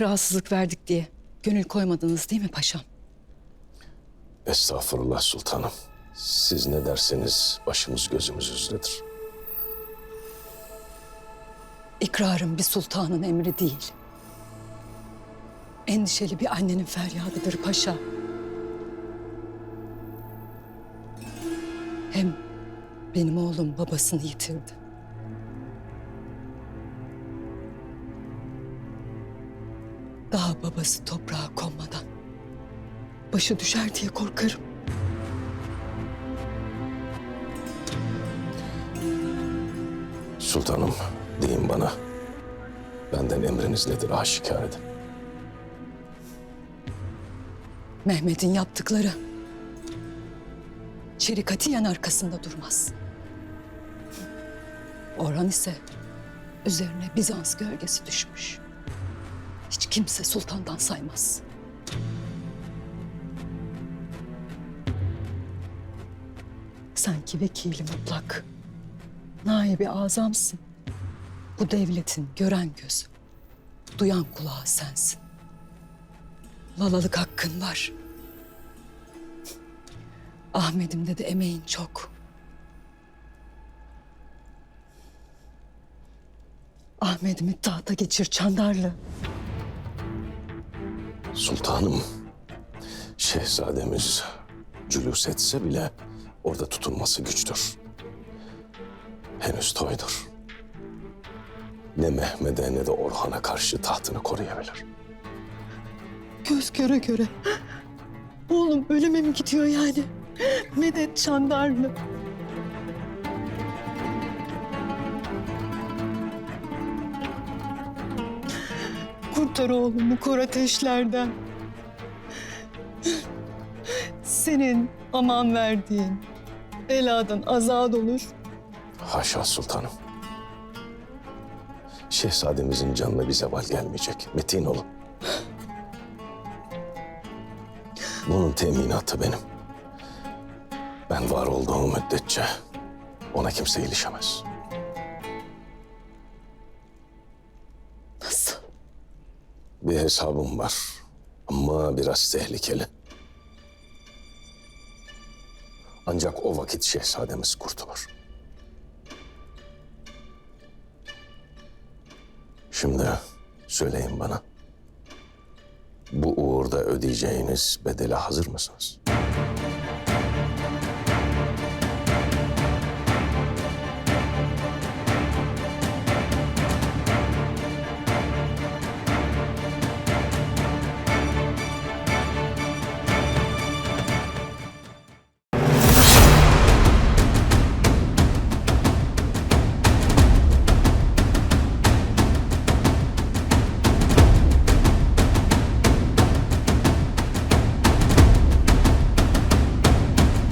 Rahatsızlık verdik diye gönül koymadınız değil mi paşam? Estağfurullah sultanım. Siz ne derseniz başımız gözümüz üzredir. İkrarım bir sultanın emri değil. Endişeli bir annenin feryadıdır paşa. Hem benim oğlum babasını yitirdi. Daha babası toprağa konmadan başı düşer diye korkarım. Sultanım deyin bana. Benden emriniz nedir aşikar edin. Mehmet'in yaptıkları şerikatiyen arkasında durmaz. Orhan ise üzerine Bizans gölgesi düşmüş. Hiç kimse sultandan saymaz. Sanki vekili mutlak, naibi azamsın. Bu devletin gören gözü, duyan kulağı sensin. Lalalık hakkın var. Ahmet'imde de emeğin çok. Ahmet'imi tahta geçir Çandarlı. Sultanım, şehzademiz cülüs etse bile orada tutulması güçtür. Henüz toydur. Ne Mehmet'e ne de Orhan'a karşı tahtını koruyabilir. Göz göre göre. Oğlum ölüme mi gidiyor yani? Medet Çandarlı. Kurtar oğlumu kor ateşlerden. Senin aman verdiğin beladan azad olur. Haşa sultanım. Şehzademizin canına bir zeval gelmeyecek. Metin olun. Bunun teminatı benim. Ben var olduğum müddetçe ona kimse ilişemez. Bir hesabım var ama biraz tehlikeli. Ancak o vakit şehzademiz kurtulur. Şimdi söyleyin bana. Bu uğurda ödeyeceğiniz bedele hazır mısınız?